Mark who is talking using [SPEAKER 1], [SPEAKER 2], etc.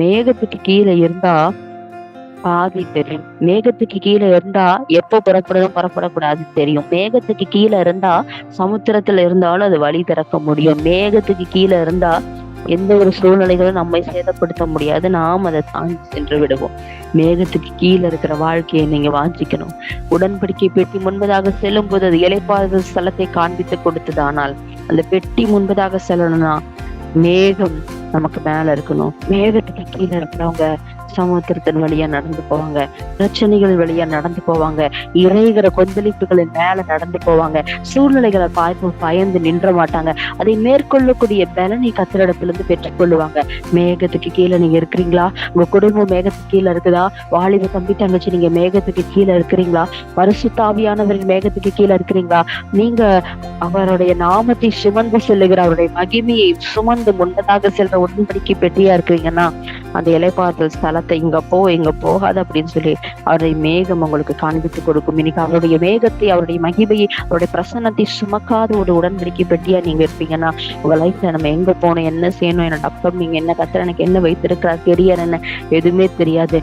[SPEAKER 1] மேகத்துக்கு கீழே இருந்தா பாதி தெரியும். மேகத்துக்கு கீழே இருந்தா எப்போ புறப்படணும் புறப்படக்கூடாது தெரியும். மேகத்துக்கு கீழே இருந்தா சமுத்திரத்துல இருந்தாலும் அது வழி திறக்க முடியும். மேகத்துக்கு கீழே இருந்தா எந்த ஒரு சூழ்நிலைகளும் நம்மை சேதப்படுத்த முடியாது. நாம் அதை தாண்டி சென்று விடுவோம். மேகத்துக்கு கீழே இருக்கிற வாழ்க்கையை நீங்க வாஞ்சிக்கணும். உடன்படிக்கை பெட்டி முன்பதாக செல்லும் போது அது இலைப்பாத ஸ்தலத்தை காண்பித்து கொடுத்ததானால் அந்த பெட்டி முன்பதாக செல்லணும்னா மேகம் நமக்கு மேல இருக்கணும். மேகத்துக்கு கீழே இருக்கிறவங்க சமுத்திரத்தின் வழியா நடந்து போவாங்க. பிரச்சனைகள் வழியா நடந்து போவாங்க. இறைகிற கொந்தளிப்புகளின் மேல நடந்து போவாங்க. சூழ்நிலைகளை பார்த்து பயந்து நின்ற மாட்டாங்க. அதை மேற்கொள்ளக்கூடிய பலனை கத்திரிடத்திலிருந்து பெற்றுக்கொள்ளுவாங்க மேகத்துக்கு கீழே நீங்க இருக்கிறீங்களா? உங்க குடும்பம் மேகத்துக்கு கீழே இருக்குதா? வாலிப தம்பி தங்கச்சி நீங்க மேகத்துக்கு கீழே இருக்கிறீங்களா? பரிசுத்தாவியானவரின் மேகத்துக்கு கீழே இருக்கிறீங்களா? நீங்க அவருடைய நாமத்தை சுமந்து செல்லுகிற அவருடைய மகிமையை சுமந்து முன்னதாக செல்ற உடன்படிக்கை பெட்டியா இருக்கிறீங்கன்னா அந்த இலைப்பாறுதல் ஸ்தலத்தை இங்க போ இங்க போகாது அப்படின்னு சொல்லி அவருடைய மேகம் உங்களுக்கு காண்பித்து கொடுக்கும். இன்னைக்கு அவருடைய மேகத்தை அவருடைய மகிமையை அவருடைய பிரசன்னத்தை சுமக்காத ஒரு உடன்படிக்கை பெட்டியா நீங்க இருப்பீங்கன்னா உங்க லைஃப்ல நம்ம எங்க போகணும் என்ன செய்யணும் என்னோட அப்பம் நீங்க என்ன கத்துற எனக்கு என்ன வைத்திருக்கிறார் கெரியர் என்ன எதுவுமே தெரியாது.